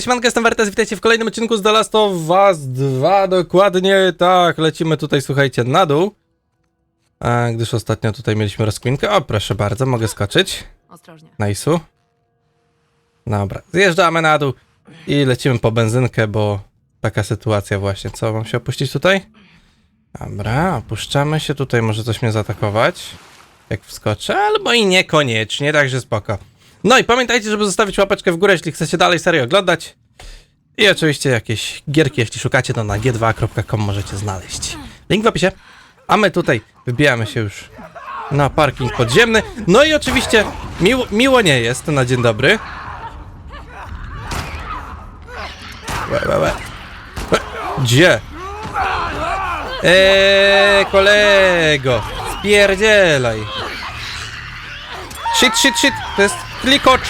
Siemanko, jestem Wertes, witajcie w kolejnym odcinku z The Last of Us 2, dokładnie tak, lecimy tutaj, słuchajcie, na dół, a, gdyż ostatnio tutaj mieliśmy rozkminkę, o proszę bardzo, mogę skoczyć, Ostrożnie. najsu, dobra, zjeżdżamy na dół i lecimy po benzynkę, bo taka sytuacja właśnie, co, mam się opuścić tutaj? Dobra, opuszczamy się, tutaj może coś mnie zaatakować, jak wskoczę, albo i niekoniecznie, także spoko. No i pamiętajcie, żeby zostawić łapeczkę w górę, jeśli chcecie dalej serię oglądać. I oczywiście jakieś gierki, jeśli szukacie, to na g2.com możecie znaleźć. Link w opisie. A my tutaj wybijamy się już na parking podziemny. No i oczywiście miło, miło nie jest na dzień dobry. Łe, łe, łe. Łe. Gdzie? Eee, kolego, spierdzielaj. Shit, shit, shit, to jest klikocz.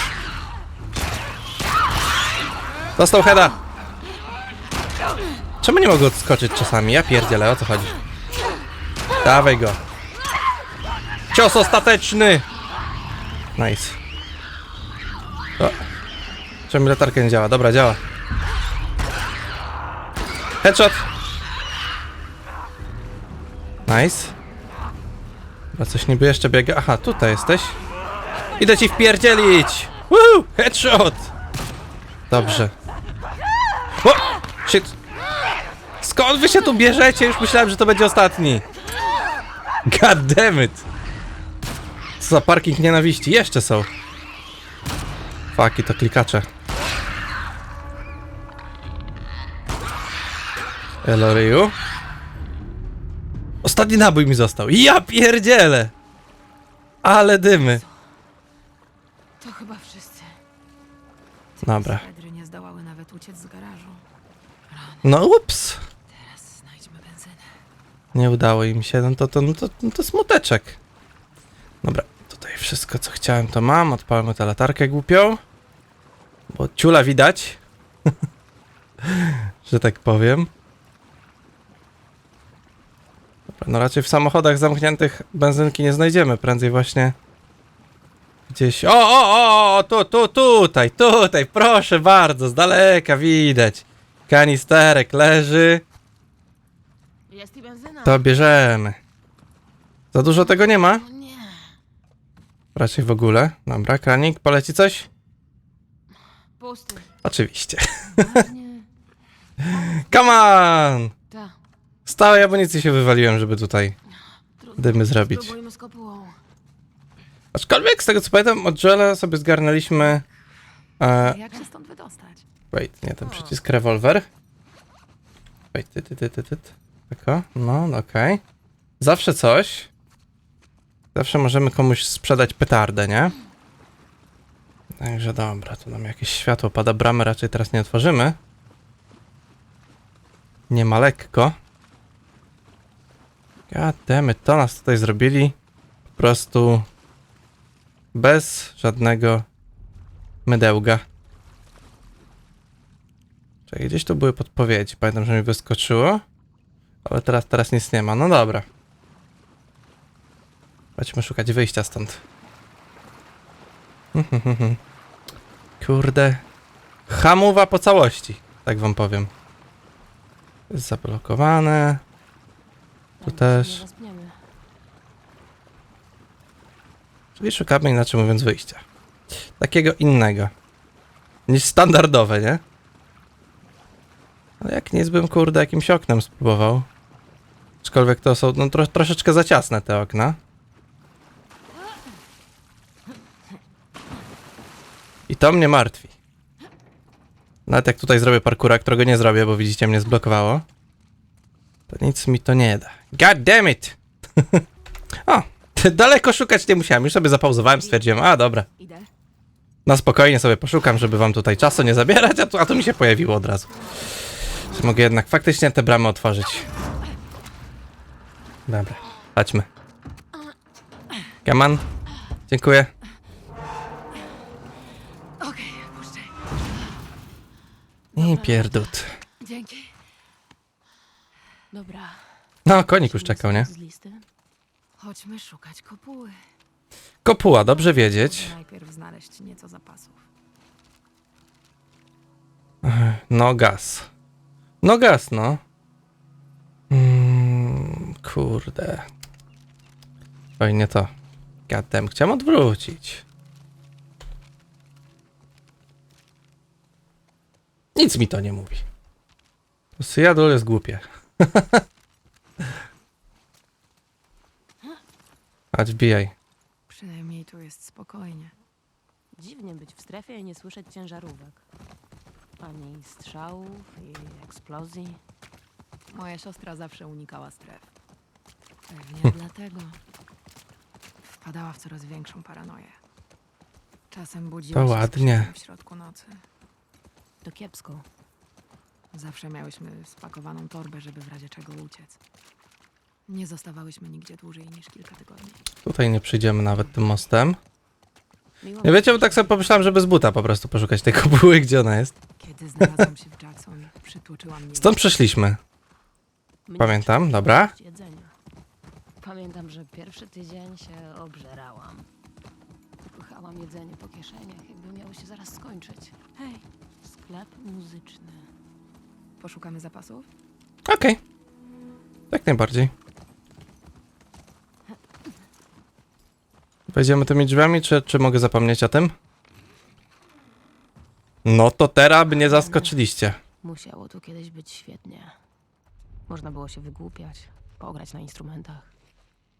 Dostał heada. Czemu nie mogę odskoczyć czasami? Ja pierdzielę, o co chodzi? Dawaj go. Cios ostateczny. Nice. O. Czemu latarka nie działa? Dobra, działa. Headshot. Nice. A coś niby jeszcze biega. Aha, tutaj jesteś. Idę ci wpierdzielić! Woo! Headshot! Dobrze. O! Shit! Skąd wy się tu bierzecie? Już myślałem, że to będzie ostatni. God damn it! Co za parking nienawiści? Jeszcze są. Faki, to klikacze. Eloryju. Ostatni nabój mi został. Ja pierdzielę! Ale dymy. To chyba wszyscy. Dobra. Nie zdołały nawet uciec z garażu. No ups. Teraz znajdźmy benzynę. Nie udało im się, no to, to, no to, no to smuteczek. Dobra, tutaj wszystko co chciałem to mam. Odpalmy tę latarkę głupią. Bo ciula widać. że tak powiem. Dobra, no raczej w samochodach zamkniętych benzynki nie znajdziemy. Prędzej właśnie gdzieś... O, o, o, o, tu, tu, tutaj, tutaj, proszę bardzo, z daleka widać. Kanisterek leży. Jest i benzyna. To bierzemy. Za dużo tego nie ma? O nie. Raczej w ogóle. Dobra, kranik, poleci coś? Pusty. Oczywiście. nie. Come on! Ta. Z całej się wywaliłem, żeby tutaj dymy zrobić. Spróbujmy z kopułą. Aczkolwiek z tego co pamiętam, od Joela sobie zgarnęliśmy... E, Jak się stąd wydostać? wait, nie, ten przycisk rewolwer. Wait, ty, ty, ty, ty, ty. Tylko, no, no, okej. Zawsze coś. Zawsze możemy komuś sprzedać petardę, nie? Także dobra, tu nam jakieś światło pada, bramy raczej teraz nie otworzymy. Nie ma lekko. Goddammit, to nas tutaj zrobili po prostu bez żadnego mydełga. Czekaj, gdzieś tu były podpowiedzi. Pamiętam, że mi wyskoczyło. Ale teraz, teraz nic nie ma. No dobra. Chodźmy szukać wyjścia stąd. Kurde. Hamowa po całości. Tak wam powiem. Jest zablokowane. Tu też. Nie rozpniemy. Czyli szukamy inaczej mówiąc wyjścia. Takiego innego. Niż standardowe, nie? Ale jak nic bym kurde jakimś oknem spróbował. Aczkolwiek to są no, tro, troszeczkę za ciasne te okna. I to mnie martwi. Nawet jak tutaj zrobię parkura, którego nie zrobię, bo widzicie mnie zblokowało. To nic mi to nie da. God damn it! o, daleko szukać nie musiałem. Już sobie zapauzowałem, stwierdziłem, a dobra. Idę. Na spokojnie sobie poszukam, żeby wam tutaj czasu nie zabierać, a tu, a tu mi się pojawiło od razu. Czy mogę jednak faktycznie te bramy otworzyć? Dobra, chodźmy. On. Dziękuję. Okej, puszczaj. I pierdut. Dzięki. Dobra. No, konik już czekał, nie? Z listy. Chodźmy szukać kopuły. Kopuła, dobrze wiedzieć. Najpierw znaleźć nieco zapasów. No gaz. No gaz, no. Mm, kurde. Oj, nie to. Gadem, chciałem odwrócić. Nic mi to nie mówi. Seattle jest głupie. Chodź, wbijaj. Przynajmniej tu jest spokojnie. Dziwnie być w strefie i nie słyszeć ciężarówek. Ani strzałów i eksplozji. Moja siostra zawsze unikała stref. Pewnie dlatego. Wpadała w coraz większą paranoję. Czasem budziła To się ładnie. krzykiem w środku nocy. To kiepsko. Zawsze miałyśmy spakowaną torbę, żeby w razie czego uciec. Nie zostawałyśmy nigdzie dłużej niż kilka tygodni. Tutaj nie przyjdziemy nawet tym mostem. Miło Nie mi wiecie, bo tak sobie pomyślałem, żeby z buta po prostu poszukać tej kopuły, gdzie ona jest. Kiedy znalazłam się w Jackson, przytłoczyła mnie. Stąd przeszliśmy. mnie Pamiętam, dobra. Jedzenia. Pamiętam, że pierwszy tydzień się obżerałam. Upychałam jedzenie po kieszeniach, jakby miało się zaraz skończyć. Hej, Sklep muzyczny. poszukamy zapasów? Okej. Jak najbardziej. Wejdziemy tymi drzwiami, czy, czy mogę zapomnieć o tym? No to teraz mnie zaskoczyliście. Musiało tu kiedyś być świetnie. Można było się wygłupiać, pograć na instrumentach.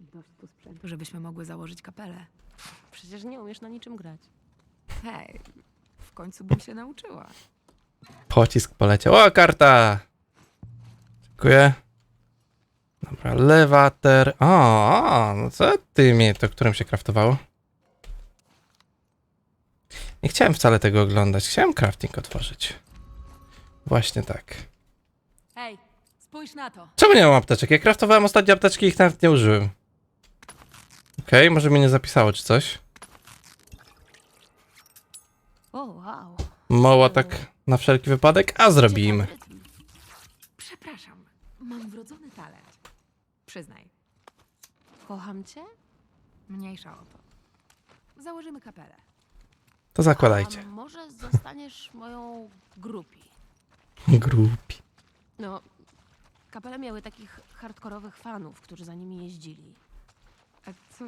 Dość tu sprzętu. Żebyśmy mogły założyć kapelę. Przecież nie umiesz na niczym grać. Hej, w końcu bym się nauczyła. Pocisk poleciał. O, karta! Dziękuję. Dobra, lewater. O, no co ty mi, to którym się craftowało? Nie chciałem wcale tego oglądać. Chciałem crafting otworzyć. Właśnie tak. Hej, spójrz na to. Czemu nie mam apteczek? Ja craftowałem ostatnie apteczki i ich nawet nie użyłem. Okej, może mnie nie zapisało czy coś. O, wow. Moła tak na wszelki wypadek, a zrobimy. Przepraszam, mam wrodzony talent. Przyznaj, Kocham cię? mniejsza o to. Założymy kapelę. To zakładajcie. A może zostaniesz moją grupi? Grupi. No, kapele miały takich hardkorowych fanów, którzy za nimi jeździli. A co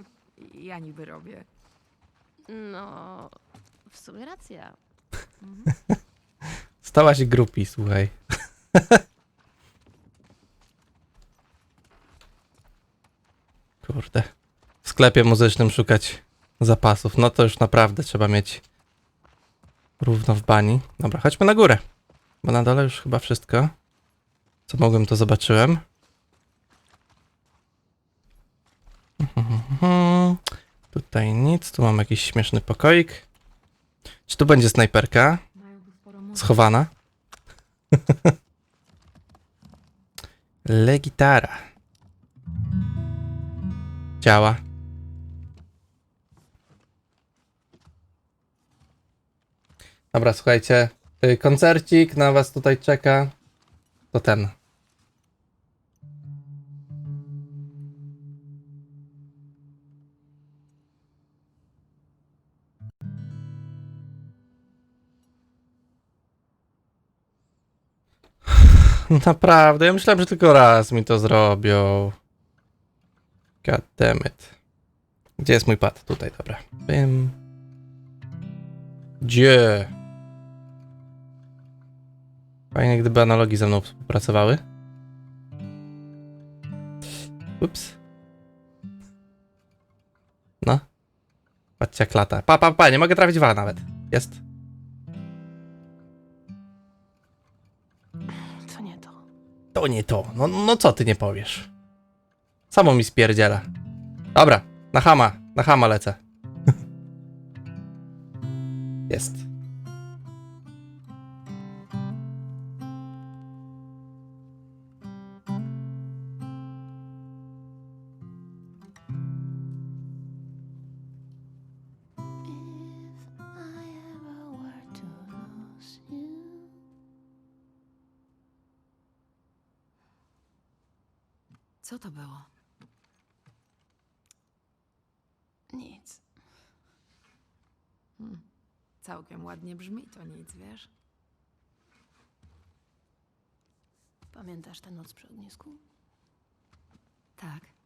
ja niby robię? No, w sumie racja. Stałaś grupi, słuchaj. Kurde. W sklepie muzycznym szukać zapasów. No to już naprawdę trzeba mieć równo w bani. Dobra, chodźmy na górę. Bo na dole już chyba wszystko. Co mogłem, to zobaczyłem. Tutaj nic. Tu mam jakiś śmieszny pokoik. Czy tu będzie snajperka? Schowana. Legitara. Działa. Dobra, słuchajcie. y, Koncercik na was tutaj czeka. To ten. Naprawdę, ja myślałem, że tylko raz mi to zrobią. God damn it. Gdzie jest mój pad? Tutaj, dobra. Bym. Gdzie? Fajnie, gdyby analogi ze mną współpracowały. Ups. No. Patrzcie jak lata. Pa, pa, pa, nie mogę trafić wa nawet. Jest. To nie to. To nie to. No, no co ty nie powiesz? Samo mi spierdziela. Dobra, na hama, na hama lecę. Jest. Całkiem ładnie brzmi to nic, wiesz? Pamiętasz tę noc przy ognisku? Tak.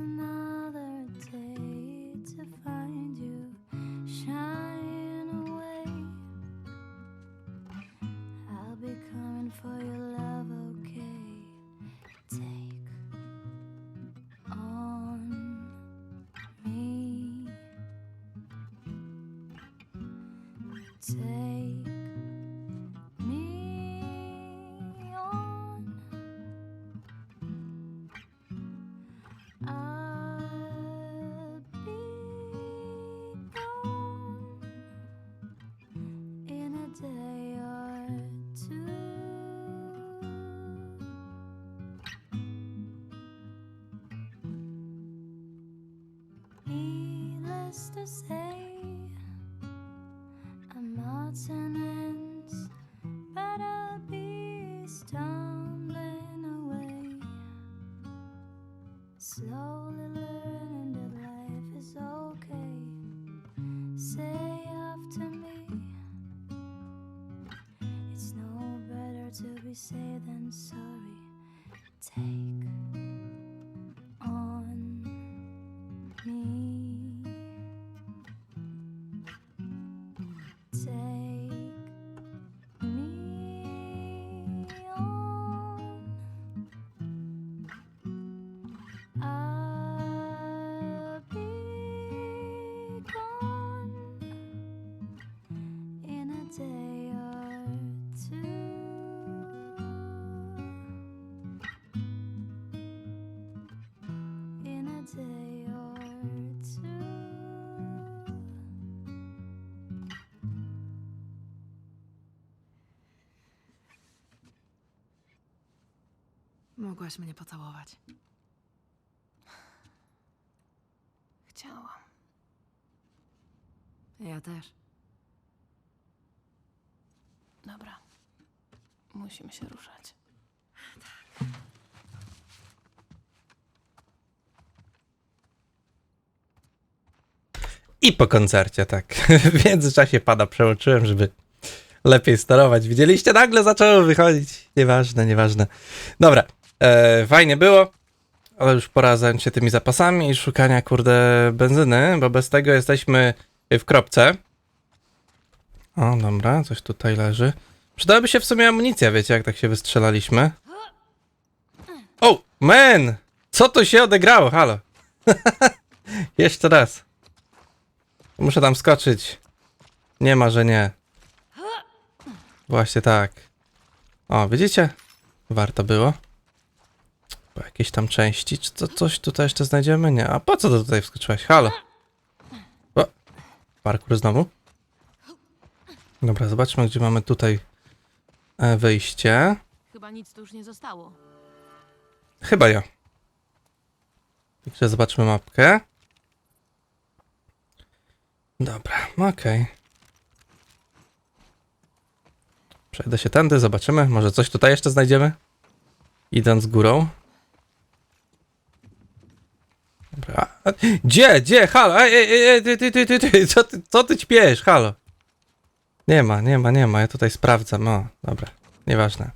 tonight slow Mogłaś mnie pocałować. Chciałam. Ja też. Dobra. Musimy się ruszać. I po koncercie, tak. W międzyczasie pada przełączyłem, żeby lepiej sterować. Widzieliście? Nagle zaczęło wychodzić. Nieważne, nieważne. Dobra, e, fajnie było, ale już pora zająć się tymi zapasami i szukania, kurde, benzyny, bo bez tego jesteśmy w kropce. O, dobra, coś tutaj leży. Przydałaby się w sumie amunicja, wiecie, jak tak się wystrzelaliśmy. O, man! Co tu się odegrało? Halo. Jeszcze raz. Muszę tam skoczyć. Nie ma, że nie. Właśnie tak. O, widzicie? Warto było. Po jakieś tam części. Czy to coś tutaj jeszcze znajdziemy? Nie. A po co to tutaj wskoczyłaś? Halo. O, parkour znowu. Dobra, zobaczmy, gdzie mamy tutaj e, wyjście. Chyba nic tu już nie zostało. Chyba ja. Także zobaczmy mapkę. Dobra, okej. Przejdę się tędy, zobaczymy. Może coś tutaj jeszcze znajdziemy? Idąc górą. Gdzie? Gdzie? Halo? Ej, ej, ej, ty, ty, ty, ty, ty. Co, ty, co ty ćpiesz? Halo? Nie ma, nie ma, nie ma. Ja tutaj sprawdzam. O, dobra. Nieważne.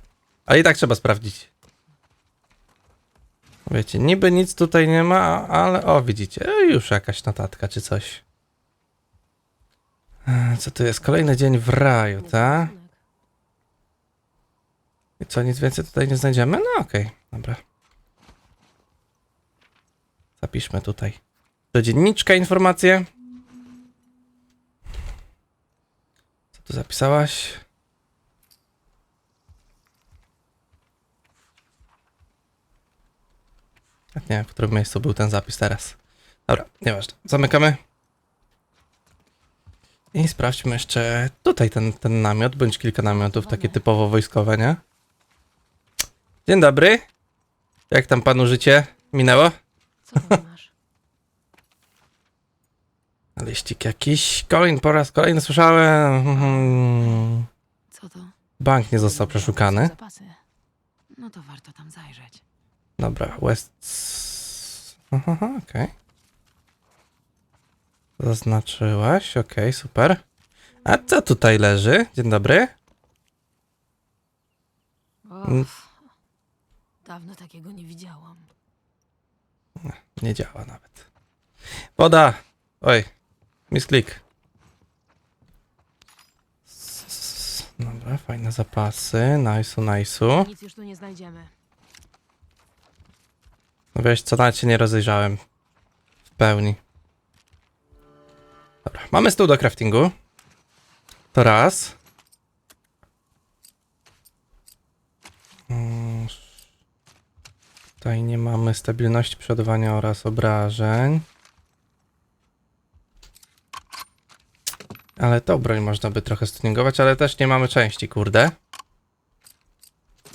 Ale i tak trzeba sprawdzić. Wiecie, niby nic tutaj nie ma, ale o, widzicie, e, już jakaś notatka czy coś. E, Co tu jest? Kolejny dzień w raju, tak? I co, nic więcej tutaj nie znajdziemy? No okej, dobra. Zapiszmy tutaj. Do dzienniczka informacje. Co tu zapisałaś? Nie w którym miejscu był ten zapis teraz. Dobra, nieważne. Zamykamy. I sprawdźmy jeszcze tutaj ten, ten namiot, bądź kilka namiotów, takie typowo wojskowe, nie? Dzień dobry. Jak tam panu życie minęło? Co tam masz? Liścik jakiś. Colin, po raz kolejny słyszałem. Mhm. Co to? Bank nie został przeszukany. Zapasy. No to warto tam zajrzeć. Dobra, West. Aha, okej. Zaznaczyłaś, okej, super. A co tutaj leży? Dzień dobry. Mm. Och, dawno takiego nie widziałam. Nie działa nawet. Woda! Oj, misklik. Dobra, fajne zapasy. Nice'u, nice'u. Nic już tu nie znajdziemy. No wiesz co, nawet się nie rozejrzałem. W pełni. Dobra, mamy stół do craftingu. To raz. Mm, Tutaj nie mamy stabilności przeładowania oraz obrażeń. Ale tą broń można by trochę stuningować, ale też nie mamy części, kurde.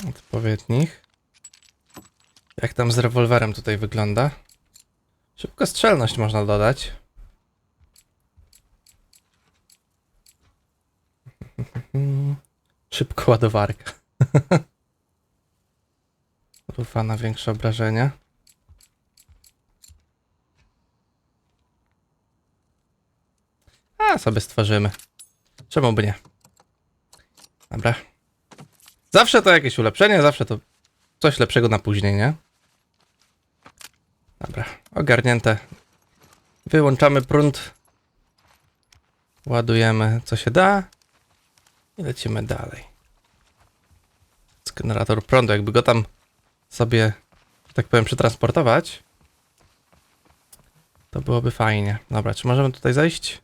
Odpowiednich. Jak tam z rewolwerem tutaj wygląda? Szybko strzelność można dodać. Szybko ładowarka. Rufa na większe obrażenia. A, sobie stworzymy. Czemu by nie? Dobra. Zawsze to jakieś ulepszenie, zawsze to coś lepszego na później, nie? Dobra, ogarnięte. Wyłączamy prąd. Ładujemy co się da. I lecimy dalej. Z generator prądu, jakby go tam sobie, tak powiem, przetransportować, to byłoby fajnie. Dobra, czy możemy tutaj zejść?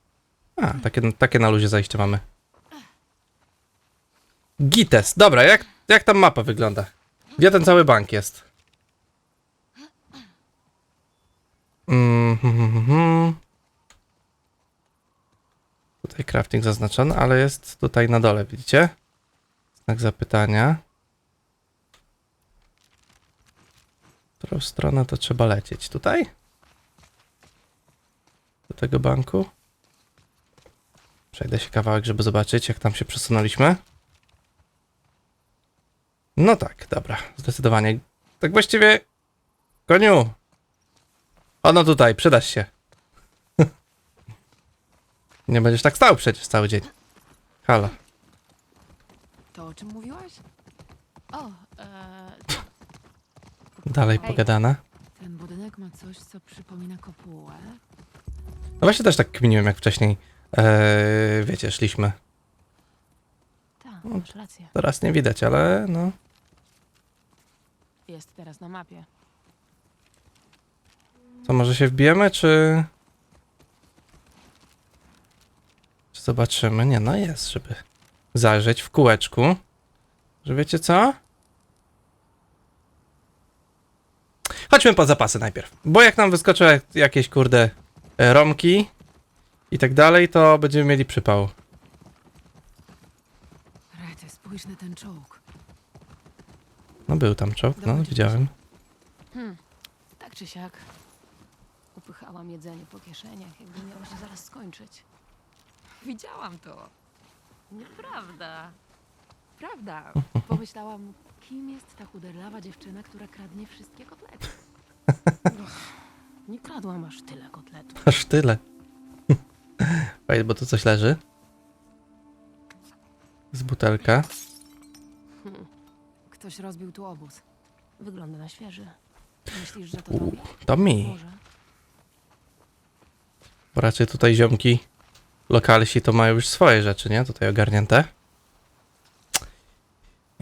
A, takie, takie na luzie zejście mamy. Gites. Dobra, jak, jak tam mapa wygląda? Gdzie ten cały bank jest? Mm, hmm. Tutaj crafting zaznaczony, ale jest tutaj na dole, widzicie? Znak zapytania. Którą stronę to trzeba lecieć? Tutaj? Do tego banku? Przejdę się kawałek, żeby zobaczyć, jak tam się przesunęliśmy. No tak, dobra, zdecydowanie. Tak właściwie, koniu, ono tutaj, przydasz się. Nie będziesz tak stał przecież cały dzień. Halo. To o czym mówiłaś? O, e, Dalej Hej. pogadane. Ten budynek ma coś, co przypomina kopułę. No właśnie też tak kminiłem, jak wcześniej, e, wiecie, szliśmy. tak, masz rację. Teraz nie widać, ale no. Jest teraz na mapie. To może się wbijemy, czy... Czy zobaczymy? Nie, no jest, żeby zajrzeć w kółeczku. Że wiecie co? Chodźmy po zapasy najpierw. Bo jak nam wyskoczą jak- jakieś, kurde, e, romki i tak dalej, to będziemy mieli przypał. Rety, spójrz na ten czołg. No był tam czołg, no widziałem. Hmm, tak czy siak. Upychałam jedzenie po kieszeniach, jakby miało się zaraz skończyć. Widziałam to. Nieprawda. Prawda. Pomyślałam, kim jest ta chuderlawa dziewczyna, która kradnie wszystkie kotlety? Nie kradłam aż tyle kotletów. Aż tyle. Fajnie, bo tu coś leży. Z butelka. Ktoś rozbił tu obóz. Wygląda na świeży. Myślisz, że to U, robi? to mi. Może. Bo raczej tutaj ziomki lokalsi to mają już swoje rzeczy, nie? Tutaj ogarnięte.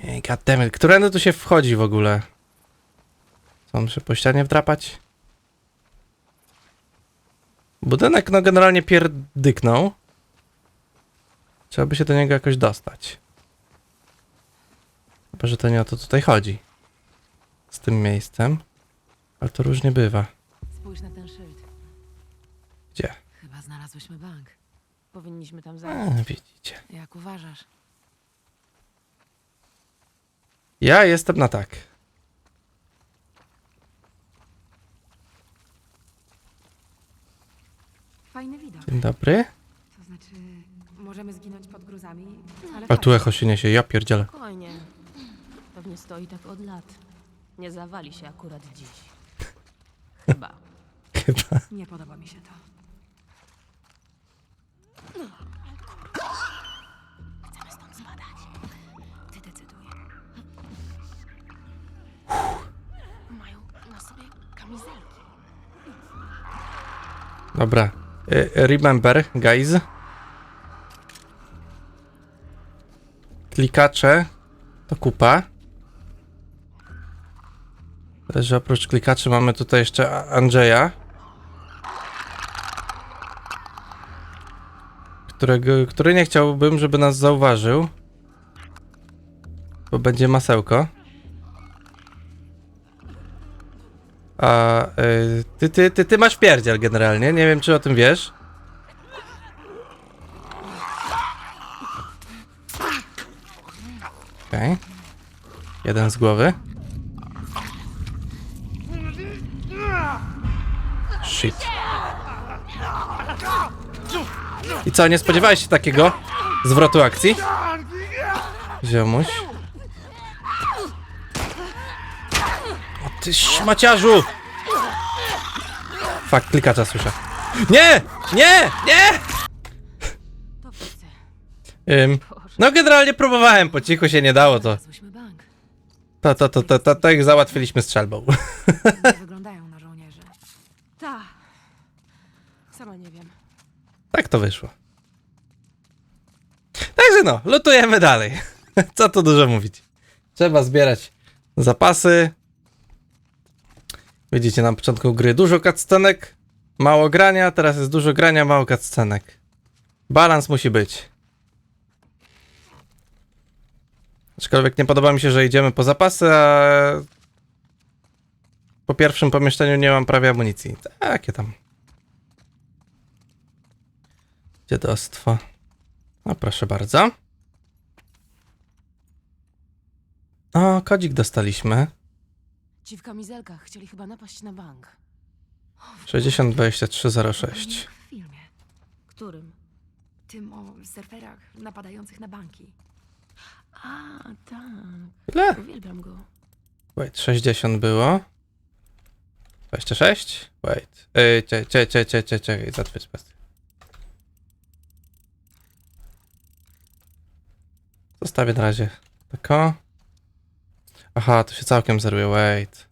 Ej, goddammit. Którędy tu się wchodzi w ogóle? Co, muszę po ścianie wdrapać? Budynek no generalnie pierdyknął. Trzeba by się do niego jakoś dostać. Chyba, że to nie o to tutaj chodzi. Z tym miejscem. Ale to różnie bywa. Spójrz na ten szyld. Gdzie? Chyba znalazłyśmy bank. Powinniśmy tam A, zajść. widzicie. Jak uważasz? Ja jestem na tak. Fajny widok. Dzień dobry. To znaczy, możemy zginąć pod gruzami, ale A tu echo się niesie, ja pierdzielę. Spokojnie. Pewnie stoi tak od lat. Nie zawali się akurat dziś. Chyba. Chyba. nie podoba mi się to. Mają na sobie kamizelki. Dobra. Y, Remember, guys. Klikacze to kupa. Tyle, że oprócz klikaczy mamy tutaj jeszcze Andrzeja. Którego, który nie chciałbym, żeby nas zauważył. Bo będzie masełko. A y, ty, ty, ty, ty masz pierdziel generalnie, nie wiem czy o tym wiesz. Okej. Jeden z głowy. Shit. I co, nie spodziewałeś się takiego zwrotu akcji? Ziomuś. Ty szmaciarzu! Fakt, klikacza słyszę. Nie! Nie! Nie! To. Ym, no generalnie próbowałem, po cichu się nie dało to. Znalazłyśmy bank. To, to, to, to, to, to ich załatwiliśmy strzelbą. Nie wyglądają na żołnierzy. Ta. Sama nie wiem. Tak to wyszło. Także no, lutujemy dalej. Co tu dużo mówić. Trzeba zbierać zapasy. Widzicie na początku gry dużo cutscenek, mało grania, teraz jest dużo grania, mało cutscenek. Balans musi być. Aczkolwiek nie podoba mi się, że idziemy po zapasy, a po pierwszym pomieszczeniu nie mam prawie amunicji. Takie tam. Dziadostwo. No proszę bardzo. O, kodzik dostaliśmy. Ci w kamizelkach chcieli chyba napaść na bank. 602306. Jak w filmie. Którym? Tym o surferach napadających na banki. A, tak. Ile? Uwielbiam go. Wait, 60 było. 26? Wait. Ej, cie, cie, cie, cie, cie, cie, zatwierdź kwestię. Zostawię na razie tako. Aha, to się całkiem zeruje, wait.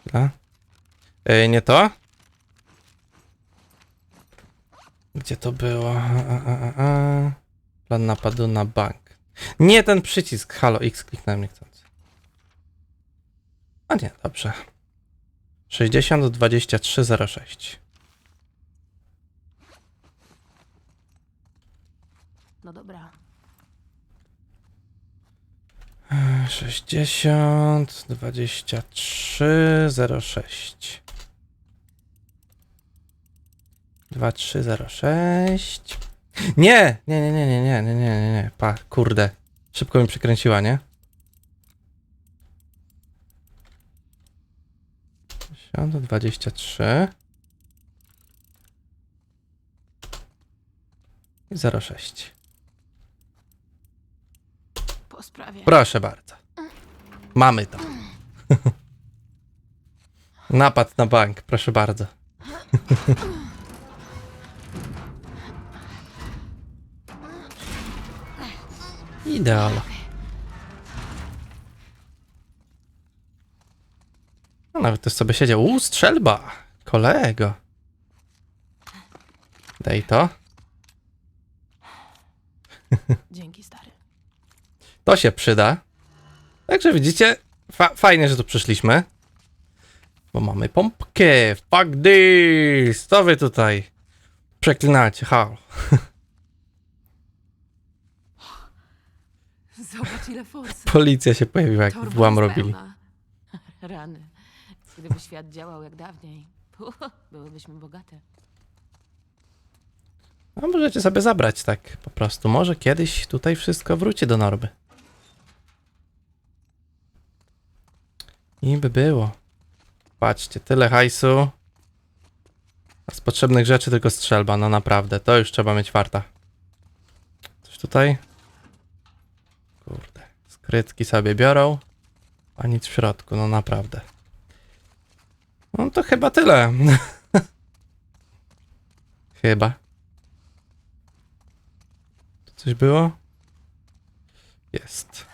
Chwila. Ej, nie to? Gdzie to było? A, a, a, a. Plan napadu na bank. Nie ten przycisk. Halo, X kliknąłem niechcący. A nie, dobrze. 60 23 06. No dobra. 60 23 06. 2306. Nie! Nie, nie, nie, nie, nie, nie, nie, nie, nie. Pa, kurde. Szybko mi przykręciła, nie? 60 23 i 06. Sprawie. Proszę bardzo. Mamy to. Napad na bank, proszę bardzo. Ideal. No, nawet też sobie siedział. Uuu, strzelba! Kolego. Daj to. Dzięki. To się przyda. Także widzicie, fa fajnie, że tu przyszliśmy. Bo mamy pompkę. Fuck this! Co wy tutaj przeklinacie? Halo. Zobacz ile forsy. Policja się pojawiła, jak Torba włam jest robili. pełna. Rany. Gdyby świat działał jak dawniej, byłybyśmy bogate. No możecie sobie zabrać tak po prostu. Może kiedyś tutaj wszystko wróci do normy. I by było. Patrzcie, tyle hajsu. A z potrzebnych rzeczy tylko strzelba, no naprawdę, to już trzeba mieć warta. Coś tutaj? Kurde, skrytki sobie biorą, a nic w środku, no naprawdę. No to chyba tyle. chyba. Tu coś było? Jest.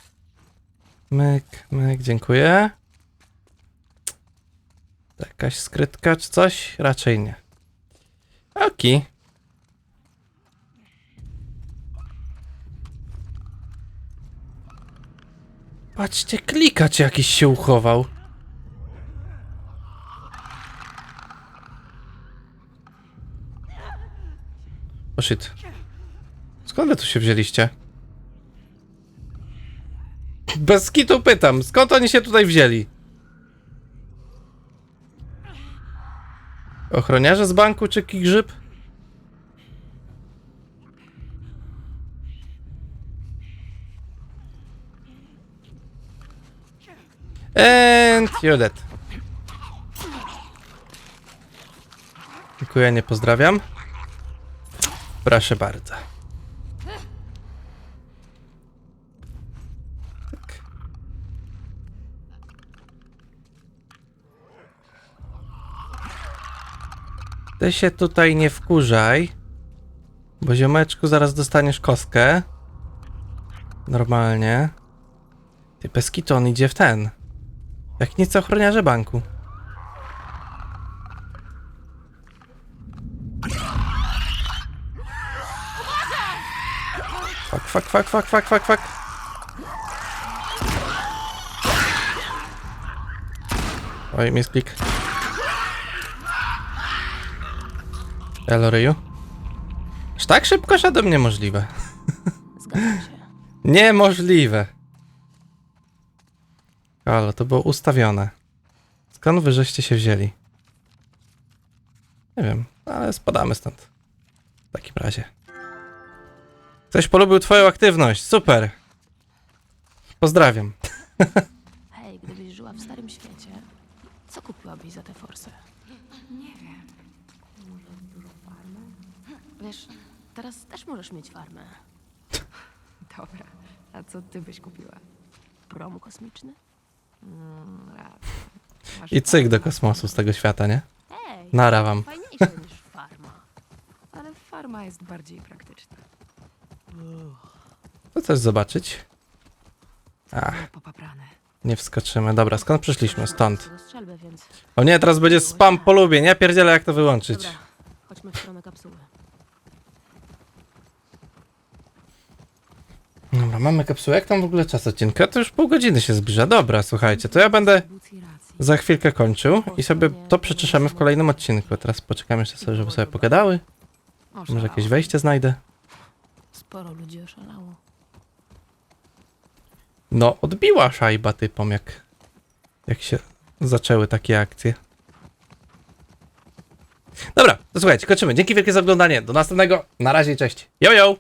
Myk, myk, dziękuję. Jakaś skrytka czy coś? Raczej nie. Oki. Patrzcie, klikacz jakiś się uchował. O shit. Skąd wy tu się wzięliście? Bez kitu pytam, skąd oni się tutaj wzięli? Ochroniarze z banku czy grzyb? And you're dead. Dziękuję, nie pozdrawiam. Proszę bardzo. Ty się tutaj nie wkurzaj. Bo ziomeczku zaraz dostaniesz kostkę. Normalnie. Ty Peskiton on idzie w ten. Jak nic ochroniarze banku. Fuck, fuck, fuck, fuck, fuck, fuck, fuck. Oj, misklik. Elo, Ryu. Aż tak szybko szedłem? Niemożliwe. Zgadzam się. Niemożliwe. Ale to było ustawione. Skąd wy żeście się wzięli? Nie wiem, ale spadamy stąd. W takim razie. Ktoś polubił twoją aktywność. Super. Pozdrawiam. Hej, gdybyś żyła w starym świecie, co kupiłabyś za te forsy? Nie wiem. Może dużo farmy? Wiesz, teraz też możesz mieć farmę. Dobra. A co ty byś kupiła? Prom kosmiczny? Mm, racja. Masz I cyk do kosmosu z tego świata, nie? Hej, Nara wam. fajniejsze niż farma. Ale farma jest bardziej praktyczna. To coś zobaczyć. Ach, popaprane. nie wskoczymy. Dobra, skąd przyszliśmy? Stąd. Więc... O nie, teraz będzie spam polubię. Nie pierdzielę jak to wyłączyć. Dobra, chodźmy w stronę kapsuły. Dobra, mamy kapsułę. Jak tam w ogóle czas odcinka? To już pół godziny się zbliża. Dobra, słuchajcie, to ja będę za chwilkę kończył i sobie to przeczeszamy w kolejnym odcinku. Teraz poczekamy jeszcze sobie, żeby sobie pogadały. Może jakieś wejście znajdę. Sporo ludzi oszalało. No, odbiła szajba typom, jak, jak się zaczęły takie akcje. Dobra, to słuchajcie, kończymy. Dzięki wielkie za oglądanie. Do następnego. Na razie, cześć. Yo!